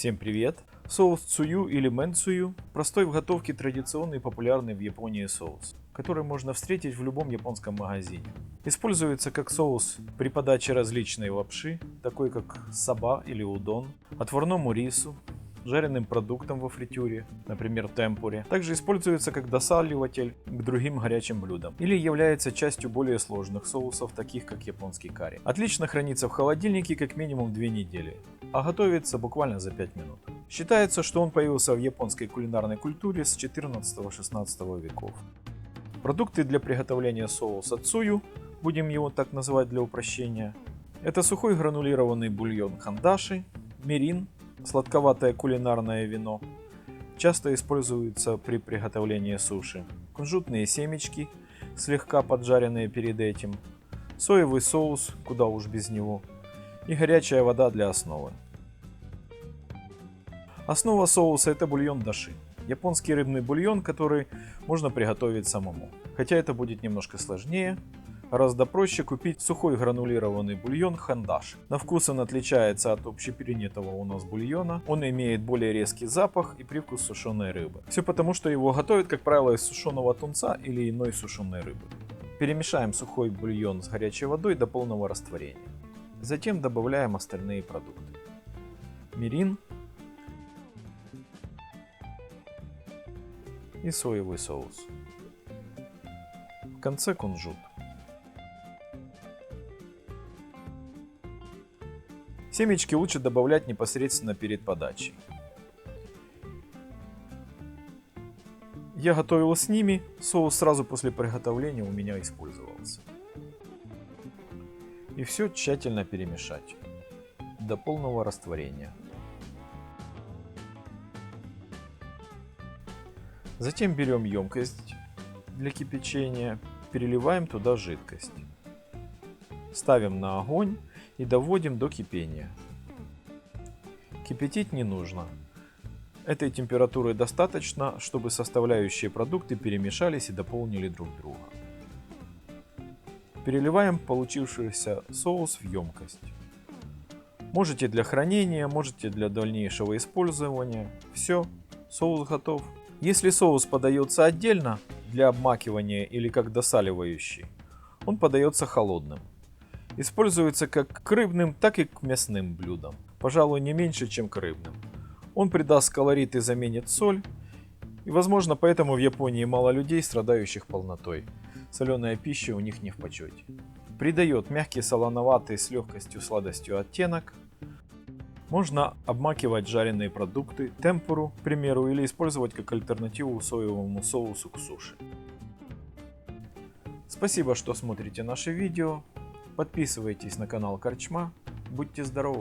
Всем привет! Соус цую или менцую – простой в готовке традиционный и популярный в Японии соус, который можно встретить в любом японском магазине. Используется как соус при подаче различной лапши, такой как саба или удон, отварному рису, жареным продуктам во фритюре, например темпуре. Также используется как досаливатель к другим горячим блюдам или является частью более сложных соусов, таких как японский карри. Отлично хранится в холодильнике как минимум 2 недели, а готовится буквально за 5 минут. Считается, что он появился в японской кулинарной культуре с 14-16 веков. Продукты для приготовления соуса цую, будем его так называть для упрощения, это сухой гранулированный бульон хандаши, мирин, сладковатое кулинарное вино. Часто используется при приготовлении суши. Кунжутные семечки, слегка поджаренные перед этим. Соевый соус, куда уж без него. И горячая вода для основы. Основа соуса это бульон даши. Японский рыбный бульон, который можно приготовить самому. Хотя это будет немножко сложнее, Гораздо проще купить сухой гранулированный бульон хандаш. На вкус он отличается от общепринятого у нас бульона. Он имеет более резкий запах и привкус сушеной рыбы. Все потому, что его готовят, как правило, из сушеного тунца или иной сушеной рыбы. Перемешаем сухой бульон с горячей водой до полного растворения. Затем добавляем остальные продукты. Мирин и соевый соус. В конце кунжут. Семечки лучше добавлять непосредственно перед подачей. Я готовил с ними, соус сразу после приготовления у меня использовался. И все тщательно перемешать до полного растворения. Затем берем емкость для кипячения, переливаем туда жидкость. Ставим на огонь и доводим до кипения. Кипятить не нужно. Этой температуры достаточно, чтобы составляющие продукты перемешались и дополнили друг друга. Переливаем получившийся соус в емкость. Можете для хранения, можете для дальнейшего использования. Все, соус готов. Если соус подается отдельно для обмакивания или как досаливающий, он подается холодным. Используется как к рыбным, так и к мясным блюдам. Пожалуй, не меньше, чем к рыбным. Он придаст колорит и заменит соль. И возможно поэтому в Японии мало людей, страдающих полнотой. Соленая пища у них не в почете. Придает мягкий солоноватый с легкостью сладостью оттенок. Можно обмакивать жареные продукты, темпуру, к примеру, или использовать как альтернативу соевому соусу к суши. Спасибо, что смотрите наше видео. Подписывайтесь на канал Корчма. Будьте здоровы!